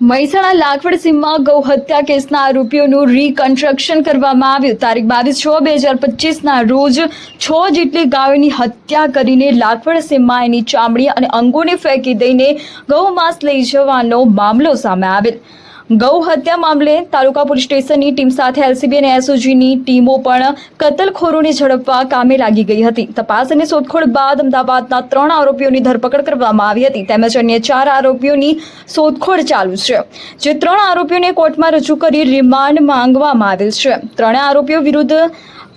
મહેસાણા લાખવડ સીમમાં ગૌ હત્યા કેસના આરોપીઓનું રીકન્સ્ટ્રક્શન કરવામાં આવ્યું. તારીખ બાવીસ છ બે હજાર પચીસના રોજ છ જેટલી ગાયોની હત્યા કરીને લાખવડ સીમમાં એની ચામડી અને અંગોને ફેંકી દઈને ગૌ માંસ લઈ જવાનો મામલો સામે આવેલ. ગૌ હત્યા મામલે તાલુકા પોલીસ સ્ટેશનની ટીમ સાથે એલસીબી અને એસઓજીની ટીમો પણ કતલખોરોને ઝડપવા કામે લાગી ગઈ હતી. તપાસ અને શોધખોળ બાદ અમદાવાદના ત્રણ આરોપીઓની ધરપકડ કરવામાં આવી હતી. તેમજ અન્ય ચાર આરોપીઓની શોધખોળ ચાલુ છે. જે ત્રણ આરોપીઓને કોર્ટમાં રજૂ કરી રિમાન્ડ માંગવામાં આવેલ છે. ત્રણે આરોપીઓ વિરુદ્ધ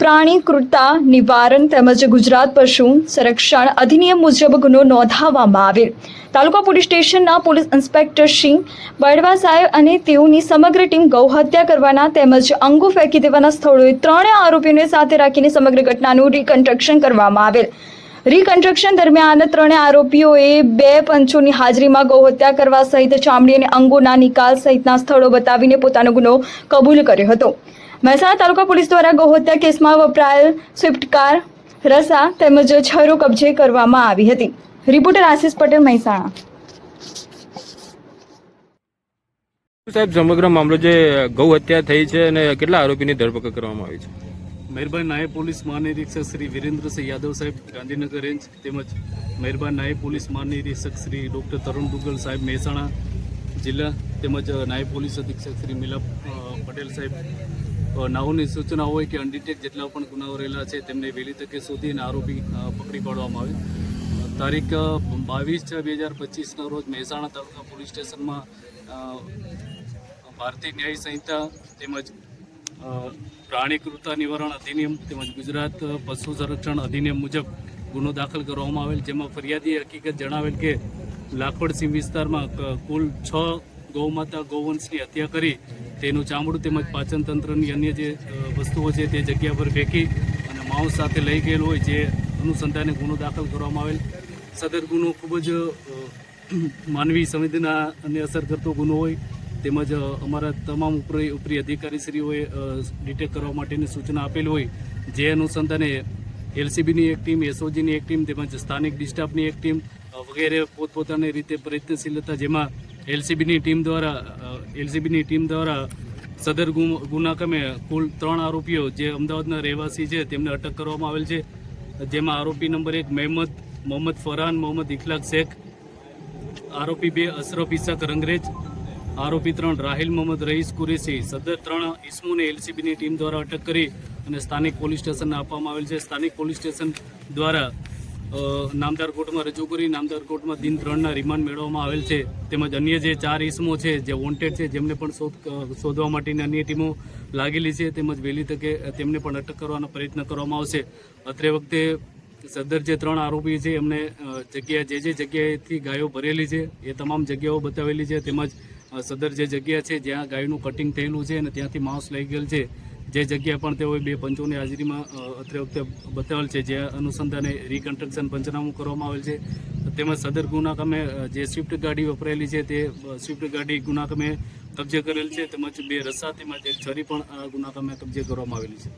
પ્રાણી ક્રૂરતા નિવારણ તેમજ ગુજરાત પશુ સંરક્ષણ અધિનિયમ મુજબ ગુનો નોંધાવવામાં આવેલ તાલુકા પોલીસ સ્ટેશનના પોલીસ ઇન્સ્પેક્ટર સિંહ બળવા સાહેબ અને તેઓની સમગ્ર ટીમ ગૌહત્યા કરવાના તેમજ અંગો ફેંકી દેવાના સ્થળોએ ત્રણેય આરોપીઓને સાથે રાખીને સમગ્ર ઘટનાનું રિકન્સ્ટ્રક્શન કરવામાં આવેલ. રિકન્સ્ટ્રક્શન દરમિયાન ત્રણેય આરોપીઓએ બે પંચોની હાજરીમાં ગૌહત્યા કરવા સહિત ચામડી અને અંગોના નિકાલ સહિતના સ્થળો બતાવીને પોતાનો ગુનો કબૂલ કર્યો હતો. મહેસાણા તાલુકા પોલીસ દ્વારા ગૌહત્યા કેસમાં વપરાયેલ સ્વિફ્ટ કાર રસા તેમજ છરો કબજે કરવામાં આવી હતી. રિપોર્ટર આશિષ પટેલ મહેસાણા. સાહેબ સમગ્ર મામલો જે ગૌ હત્યા થઈ છે અને કેટલા આરોપીની ધરપકડ કરવામાં આવી છે? મહેરબાન નાયબ પોલીસ મહાનિરીક્ષક શ્રી વિરેન્દ્રસિંહ યાદવ સાહેબ ગાંધીનગર રેન્જ તેમજ મહેરબાન નાયબ પોલીસ મહાનિરીક્ષક શ્રી ડૉક્ટર તરુણ દુગ્ગલ સાહેબ મહેસાણા જિલ્લા તેમજ નાયબ પોલીસ અધિક્ષક શ્રી મિલા પટેલ સાહેબ નાઓની સૂચના હોય કે અનડિટેક જેટલા પણ ગુનાઓ રહેલા છે તેમને વહેલી તકે શોધી અને આરોપી પકડી પાડવામાં આવે. તારીખ બાવીસ છ બે હજાર પચીસના રોજ મહેસાણા તાલુકા પોલીસ સ્ટેશનમાં ભારતીય ન્યાય સંહિતા તેમજ પ્રાણી ક્રૂરતા નિવારણ અધિનિયમ તેમજ ગુજરાત પશુ સંરક્ષણ અધિનિયમ મુજબ ગુનો દાખલ કરવામાં આવેલ, જેમાં ફરિયાદી હકીકત જણાવેલ કે લાખોડ સિંહ વિસ્તારમાં કુલ છ ગૌમાતા ગૌવંશની હત્યા કરી તેનું ચામડું તેમજ પાચન તંત્રની અન્ય જે વસ્તુઓ છે તે જગ્યા પર ફેંકી અને માઉસ સાથે લઈ ગયેલ હોય જે અનુસંધાને ગુનો દાખલ કરવામાં આવેલ. સદર ગુનો ખૂબ જ માનવી માનવી સંવેદનાને અસર કરતો ગુનો હોય. તેમજ અમારા તમામ ઉપરી ઉપરી અધિકારીશ્રીઓએ અ, ડિટેક્ટ કરવા માટેની સૂચના આપેલ હોય. જે અનુસંધાને એલસીબીની એક ટીમ એસઓજીની એક ટીમ તેમજ સ્થાનિક ડિસ્ટાફની એક ટીમ વગેરે પોતપોતાની રીતે પ્રયત્નશીલ હતા જેમાં એલસીબીની ટીમ દ્વારા એલસીબીની ટીમ દ્વારા સદર ગુના કમે કુલ ત્રણ આરોપીઓ જે અમદાવાદના રહેવાસી છે, તેમને અટક કરવામાં આવેલ છે. જેમાં આરોપી નંબર એક મહેમદ, મોહમ્મદ ફરહાન, મોહમ્મદ ઇખલાક શેખ, આરોપી બે અશરફ ઇસાક રંગરેજ, આરોપી ત્રણ રાહિલ મોહમ્મદ રહીશ કુરેશી. સદર ત્રણ ઇસમોને એલસીબીની ટીમ દ્વારા અટક કરી અને સ્થાનિક પોલીસ સ્ટેશનને આપવામાં આવેલ છે. સ્થાનિક પોલીસ સ્ટેશન દ્વારા નામદાર કોર્ટમાં રજૂ કરી, નામદાર કોર્ટમાં દિન ત્રણના રિમાન્ડ મેળવવામાં આવેલ છે. તેમજ અન્ય જે ચાર ઇસમો છે, જે વોન્ટેડ છે, જેમને પણ શોધ શોધવા માટેની અન્ય ટીમો લાગેલી છે, તેમજ વહેલી તકે તેમને પણ અટક કરવાનો પ્રયત્ન કરવામાં આવશે. અત્રે વખતે સદર જે ત્રણ આરોપી છે, એમને જગ્યા, જે જે જગ્યાએથી ગાયો ભરેલી છે, એ તમામ જગ્યાઓ બતાવેલી છે. તેમજ સદર જે જગ્યા છે, જ્યાં ગાયનું કટિંગ થયેલું છે અને ત્યાંથી માંસ લઈ ગયેલ છે. જે જગ્યા પણ તેઓએ બે પંચોની હાજરીમાં અત્રે વખતે બતાવેલ છે, જે અનુસંધાને રિકન્સ્ટ્રક્શન પંચનામું કરવામાં આવેલ છે. તેમજ સદર ગુનાકમે જે સ્વિફ્ટ ગાડી વપરાયેલી છે તે સ્વિફ્ટ ગાડી ગુનાકમે કબજે કરેલ છે. તેમજ બે રસ્સા તેમજ એક છરી પણ આ ગુના કમે કબજે કરવામાં આવેલી છે.